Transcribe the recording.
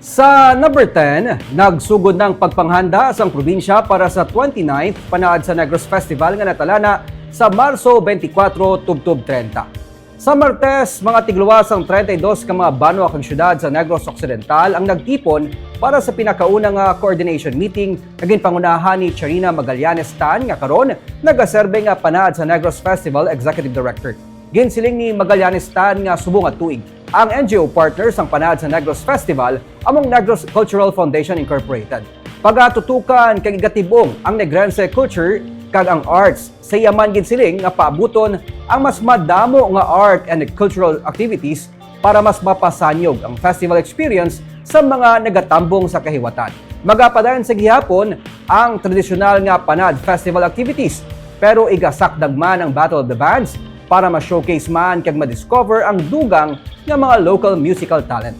Sa number 10, nagsugod ng pagpanghanda sa probinsya para sa 29th Panaad sa Negros Festival nga natalana sa Marso 24 tubtob 30. Sa Martes, mga tigluwas ang 32 ka mga banwa kang syudad sa Negros Occidental ang nagtipon para sa pinakaunang nga coordination meeting naging pangunahan ni Charina Magallanes Tan nga karon nagaserbe nga panaad sa Negros Festival Executive Director. Ginsiling ni Magallanes Tan nga subong at tuig ang NGO partners ang panaad sa Negros Festival among Negros Cultural Foundation Incorporated. Pagatutukan kag igatibong ang Negrense culture kag ang arts sa yaman ginsiling nga paabuton ang mas madamo nga art and cultural activities para mas mapasanyog ang festival experience sa mga nagatambong sa kahiwatan. Magapadayon sa gihapon ang tradisyonal nga Panad Festival activities pero igasakdag man ang Battle of the Bands para ma-showcase man kag ma-discover ang dugang nga mga local musical talent.